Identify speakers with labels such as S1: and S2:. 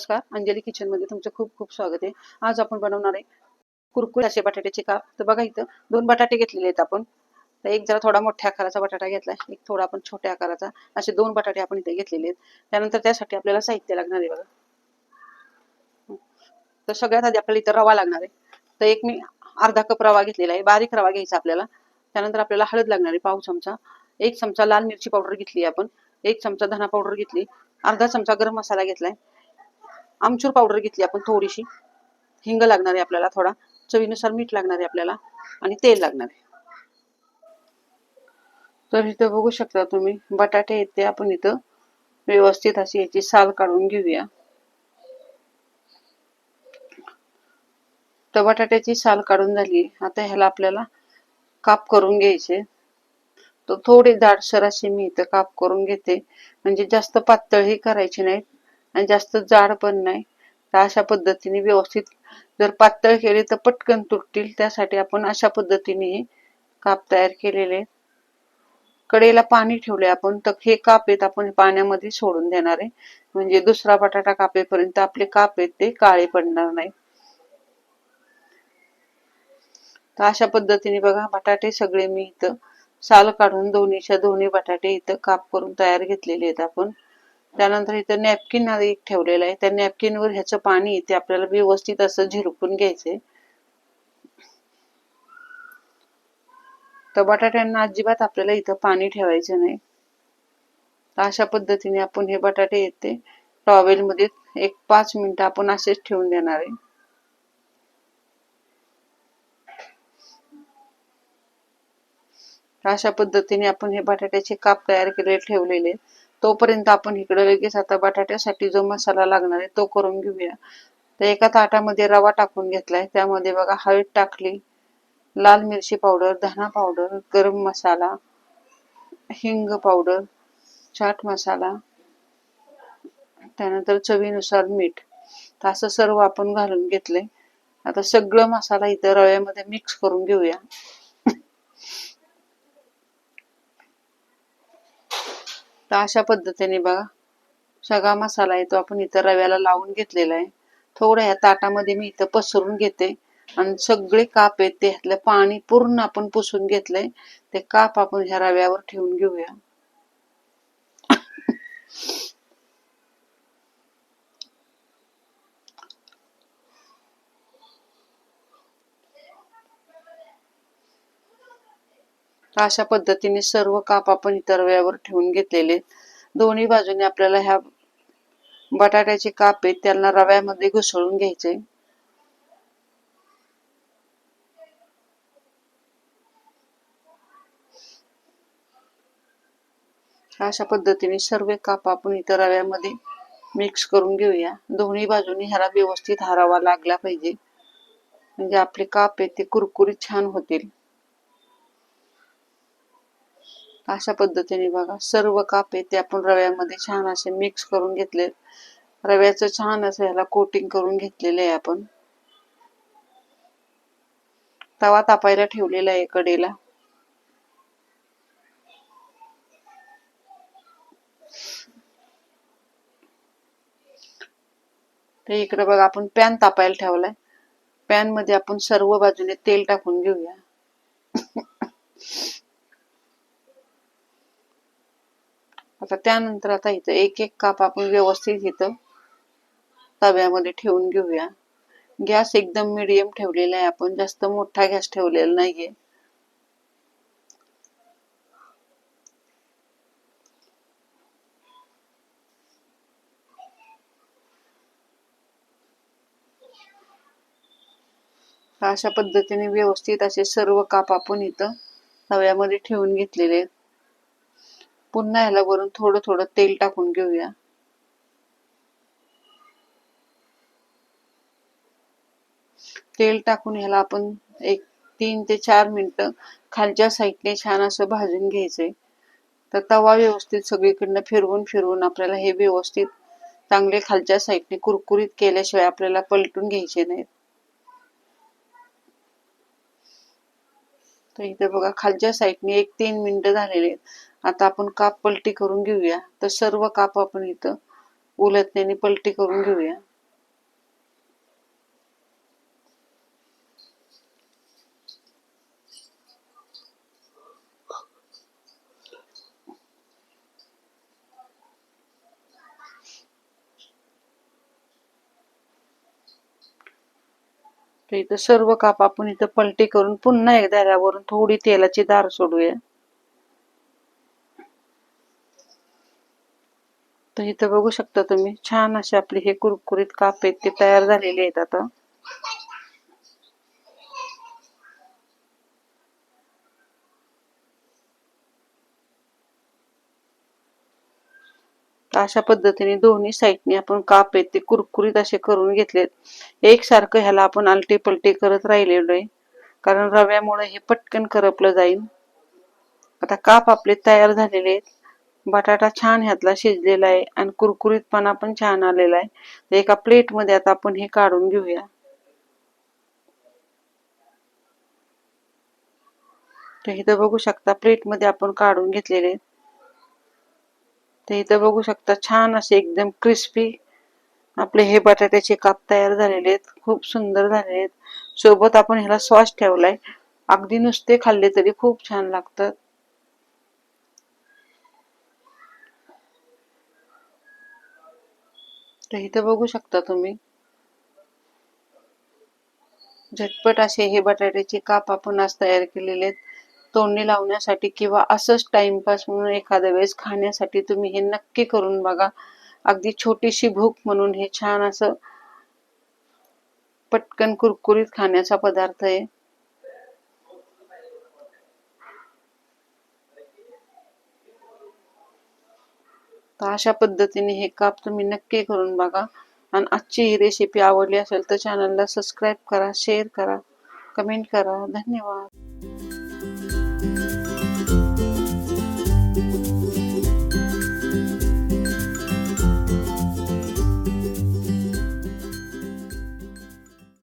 S1: नमस्कार. अंजली किचनमध्ये तुमचं खूप खूप स्वागत आहे. आज आपण बनवणार आहे कुरकुरे असे बटाट्याचे काप. तर बघा इथं दोन बटाटे घेतलेले आहेत आपण. तर एक जरा थोडा मोठ्या आकाराचा बटाटा घेतला एक थोडा आपण छोट्या आकाराचा. असे दोन बटाटे आपण इथे घेतलेले आहेत. त्यानंतर त्यासाठी आपल्याला साहित्य लागणार आहे बघा. तर सगळ्यात आधी आपल्याला इथं रवा लागणार आहे. तर एक मी अर्धा कप रवा घेतलेला आहे. बारीक रवा घ्यायचा आपल्याला. त्यानंतर आपल्याला हळद लागणार आहे पाव चमचा. एक चमचा लाल मिरची पावडर घेतली आपण. एक चमचा धना पावडर घेतली. अर्धा चमचा गरम मसाला घेतलाय. आमचूर पावडर घेतली आपण थोडीशी. हिंग लागणार आहे आपल्याला थोडा. चवीनुसार मीठ लागणार आहे आपल्याला आणि तेल लागणार आहे. तर इथं बघू शकता तुम्ही बटाटे आहेत ते आपण इथं. व्यवस्थित अशी याची साल काढून घेऊया. तर बटाट्याची साल काढून झाली. आता ह्याला आपल्याला काप करून घ्यायचे. तर थोडे जाडसर असे मी इथं काप करून घेते. म्हणजे जास्त पातळही करायची नाहीत. आणि जास्त जाड पण नाही. तर अशा पद्धतीने व्यवस्थित जर पातळ केले तर पटकन तुटतील. त्यासाठी आपण अशा पद्धतीने हे काप तयार केलेले. कडेला पाणी ठेवले आपण. तर हे काप आहेत आपण पाण्यामध्ये सोडून देणार आहे. म्हणजे दुसरा बटाटा कापेपर्यंत आपले काप आहेत ते काळे पडणार नाही तर अशा पद्धतीने बघा बटाटे सगळे मी इथं साल काढून दोन्हीच्या दोन्ही बटाटे इथं काप करून तयार घेतलेले आहेत आपण. त्यानंतर इथं नॅपकिन एक ठेवलेलं आहे. त्या नॅपकिनवर ह्याचं पाणी ते आपल्याला व्यवस्थित असं झिरपून घ्यायचंय. तर बटाट्यांना अजिबात आपल्याला इथं पाणी ठेवायचं नाही. तर अशा पद्धतीने आपण हे बटाटे येते टॉवेल मध्ये एक पाच मिनिटं आपण असेच ठेवून देणार आहे. अशा पद्धतीने आपण हे बटाट्याचे काप तयार केले ठेवलेले. तोपर्यंत आपण इकडे लगेच आता बटाट्यासाठी जो मसाला लागणार आहे तो करून घेऊया. तर एका ताटामध्ये रवा टाकून घेतलाय. त्यामध्ये बघा हळद टाकली लाल मिरची पावडर धना पावडर गरम मसाला हिंग पावडर चाट मसाला त्यानंतर चवीनुसार मीठ. तर असं सर्व आपण घालून घेतलंय. आता सगळं मसाला इथं रव्यामध्ये मिक्स करून घेऊया. तर अशा पद्धतीने बघा सगळा मसाला आहे तो आपण इथं रव्याला लावून घेतलेला आहे. थोड्या ह्या ताटामध्ये मी इथं पसरून घेते आणि सगळे काप आहेत ते ह्यातलं पाणी पूर्ण आपण पुसून घेतलंय. ते काप आपण ह्या रव्यावर ठेवून घेऊया. अशा पद्धतीने सर्व काप आपण इतर रव्यावर ठेवून घेतलेले दोन्ही बाजूने आपल्याला ह्या बटाट्याचे काप आहेत त्यांना रव्यामध्ये घुसळून घ्यायचे. अशा पद्धतीने सर्व काप आपण इतर रव्यामध्ये मिक्स करून घेऊया. दोन्ही बाजूने ह्याला व्यवस्थित हारावा लागला पाहिजे. म्हणजे आपले काप आहेत ते कुरकुरीत छान होतील. अशा पद्धतीने बघा. सर्व काप आहेत ते आपण रव्यामध्ये छान असे मिक्स करून घेतले. रव्याचं छान असं ह्याला कोटिंग करून घेतलेले आहे आपण. तवा तापायला ठेवलेला आहे कडेला ते इकडे बघा आपण पॅन तापायला ठेवलाय. पॅनमध्ये आपण सर्व बाजूने तेल टाकून घेऊया. आता त्यानंतर आता इथं एक एक काप आपण व्यवस्थित इथं तव्यामध्ये ठेवून घेऊया. गॅस एकदम मिडियम ठेवलेला आहे आपण जास्त मोठा गॅस ठेवलेला नाहीये. अशा पद्धतीने व्यवस्थित असे सर्व काप आपण इथं तव्यामध्ये ठेवून घेतलेले आहेत. पुन्हा ह्याला वरून थोडं थोडं तेल टाकून घेऊया. तेल टाकून ह्याला आपण एक तीन ते चार मिनिटं खालच्या साईडने छान असं भाजून घ्यायचंय. तर तवा व्यवस्थित सगळीकडनं फिरवून फिरवून आपल्याला हे व्यवस्थित चांगले खालच्या साईडने कुरकुरीत केल्याशिवाय आपल्याला पलटून घ्यायचे नाहीत. तर इथे बघा खालच्या साईडने एक तीन मिनिटं झालेले आहेत. आता आपण काप पलटी करून घेऊया. तर सर्व काप आपण इथं उलटण्याने पलटी करून घेऊया. तर इथं सर्व काप आपण इथं पलटी करून पुन्हा एकदा यावरून थोडी तेलाची दार सोडूया. तर इथं बघू शकता तुम्ही छान असे आपले हे कुरकुरीत काप आहेत ते तयार झालेले आहेत आता. अशा पद्धतीने दोन्ही साईडने आपण काप आहेत ते कुरकुरीत असे करून घेतलेत. एकसारखं ह्याला आपण आलटे पलटे करत राहिलेलो आहे कारण रव्यामुळे हे पटकन करपलं जाईल. आता काप आपले तयार झालेले आहेत. बटाटा छान ह्यातला शिजलेला आहे आणि कुरकुरीतपणा पण छान आलेला आहे. एका प्लेटमध्ये आता आपण हे काढून घेऊया. तर इथं बघू शकता प्लेटमध्ये आपण काढून घेतलेले तर इथं बघू शकता छान असे एकदम क्रिस्पी आपले हे बटाट्याचे काप तयार झालेले आहेत. खूप सुंदर झालेले आहेत. सोबत आपण ह्याला सॉस ठेवलाय. अगदी नुसते खाल्ले तरी खूप छान लागतात. तर इथं बघू शकता तुम्ही. झटपट असे हे बटाट्याचे काप आपण आज तयार केलेले आहेत. तोंडी लावण्यासाठी किंवा असंच टाइमपास म्हणून एखाद्या वेळेस खाण्यासाठी तुम्ही हे नक्की करून बघा. अगदी छोटीशी भूक म्हणून हे छान असं पटकन कुरकुरीत खाण्याचा पदार्थ आहे. तर अशा पद्धतीने हे काप तुम्ही नक्की करून बघा. आणि आजची ही रेसिपी आवडली असेल तर चॅनलला सबस्क्राईब करा शेअर करा कमेंट करा. धन्यवाद.